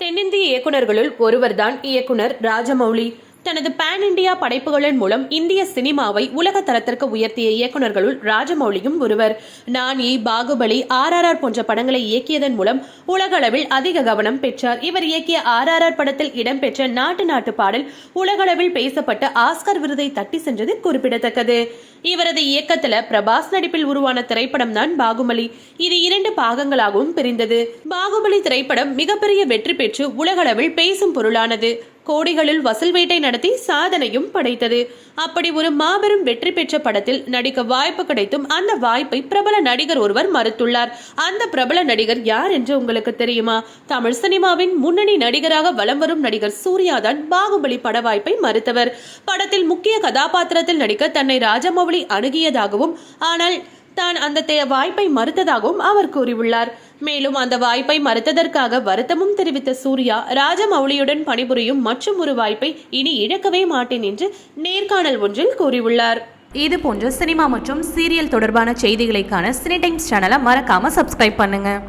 தென்னிந்திய இயக்குனர்களுள் ஒருவர்தான் இயக்குனர் ராஜமௌலி. தனது பேன் இண்டியா படைப்புகளின் மூலம் இந்திய சினிமாவை உலக தரத்திற்கு உயர்த்திய இயக்குனர்களுள் ராஜமௌலியும் ஒருவர். நானி பாகுபலி ஆர்ஆர்ஆர் போன்ற படங்களை இயக்கியதன் மூலம் உலகளவில் அதிக கவனம் பெற்றார். இவர் இயக்கிய ஆர்ஆர்ஆர் படத்தில் இடம்பெற்ற நாட்டு நாட்டு பாடல் உலகளவில் பேசப்பட்ட ஆஸ்கர் விருதை தட்டி சென்றது குறிப்பிடத்தக்கது. இவரது இயக்கத்துல பிரபாஸ் நடிப்பில் உருவான திரைப்படம் தான் பாகுபலி. இது இரண்டு பாகங்களாகவும் பிரிந்தது. பாகுபலி திரைப்படம் மிகப்பெரிய வெற்றி பெற்று உலகளவில் பேசும் பொருளானது. கோடிகளில் வசூல் வேட்டை நடத்தி சாதனையும் படைத்தது. அப்படி ஒரு மாபெரும் வெற்றி பெற்ற படத்தில் நடிக்க வாய்ப்பு கிடைத்தும் அந்த வாய்ப்பை பிரபல நடிகர் ஒருவர் மறுத்துள்ளார். அந்த பிரபல நடிகர் யார் என்று உங்களுக்கு தெரியுமா? தமிழ் சினிமாவின் முன்னணி நடிகராக வலம் வரும் நடிகர் சூர்யா தான் பாகுபலி பட வாய்ப்பை மறுத்தவர். படத்தில் முக்கிய கதாபாத்திரத்தில் நடிக்க தன்னை ராஜமௌலி அணுகியதாகவும் ஆனால் தான் அந்த தே- வாய்ப்பை மறுத்ததாகவும் அவர் கூறியுள்ளார். மேலும் அந்த வாய்ப்பை மறுத்ததற்காக வருத்தமும் தெரிவித்த சூர்யா ராஜமௌலியுடன் பணிபுரியும் மற்றும் ஒரு வாய்ப்பை இனி இழக்கவே மாட்டேன் என்று நேர்காணல் ஒன்றில் கூறியுள்ளார். இது போன்ற சினிமா மற்றும் சீரியல் தொடர்பான செய்திகளைக்கான சினி டைம்ஸ் சேனலை மறக்காம சப்ஸ்கிரைப் பண்ணுங்க.